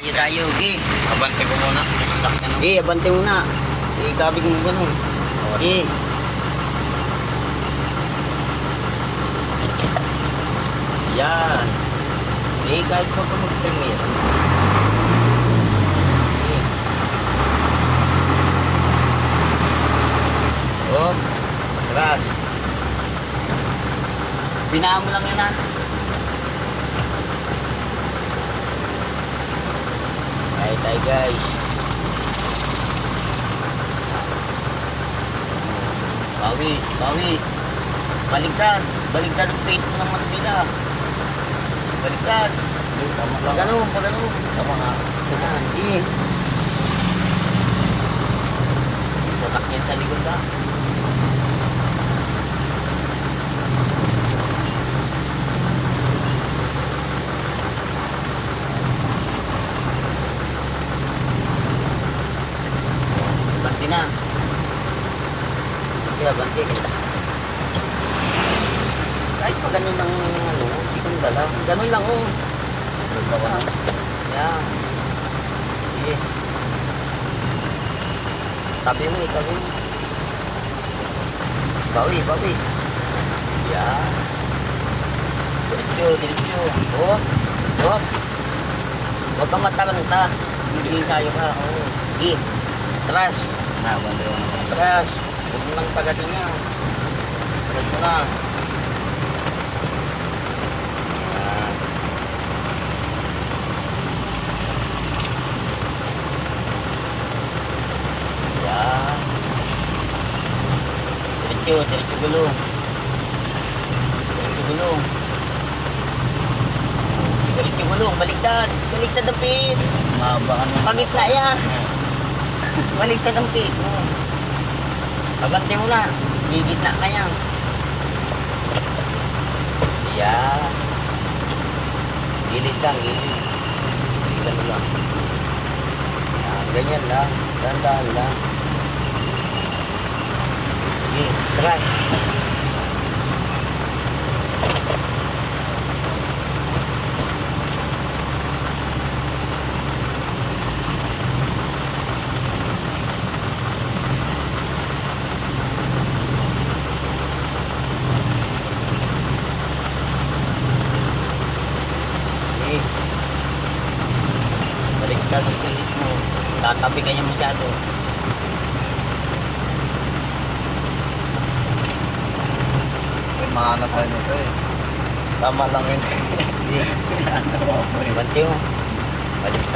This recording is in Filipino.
Tayo tayo, okay. Abante ko muna. Sasakyan ako. Eh, abante mo na. Eh, kabig mo ganun. Eh. Yan. Eh, kahit pa ka mag-premier. Eh. Oh, atras. Binaan mo lang yan ha. Tayo guys. Bawi, bawi. Baligtad. Baligtad ang mo ng Manila. Baligtad. Tama Pag ano, pag ano. Tama nga. Eh. Tatak yan sa likod ka. Banti na. Kaya banti ka. Kahit pa ganun ng ano, hindi kang dala. Ganun lang oh. Ah, Yan. Sige. Tabi mo, itabi mo. Bawi, bawi. Yan. Diretso, diretso. Oh, oh. Huwag kang mataranta. Hindi sayo ka. Oh. Sige. Atras. Ko. Atras. Nang pagatin niya. Atras mo na. Yan. Diretso, diretso gulong. Diretso gulong. Diretso gulong, baliktad. Baliktad ang ka na. Pagitna yan. Baliktad ang pit mo. Abante mo na. Gigitna ka yan. Yan. Gilid lang, gilid. Gilid lang. Yan, ganyan lang. Dahan-dahan lang. Sige, tras. Sige. Baliktad ang pilit mo. Tatabi ka niya masyado. May mahanap tayo nito eh. Tama lang yun. Sige. Ano mo. Bante mo. Baliktad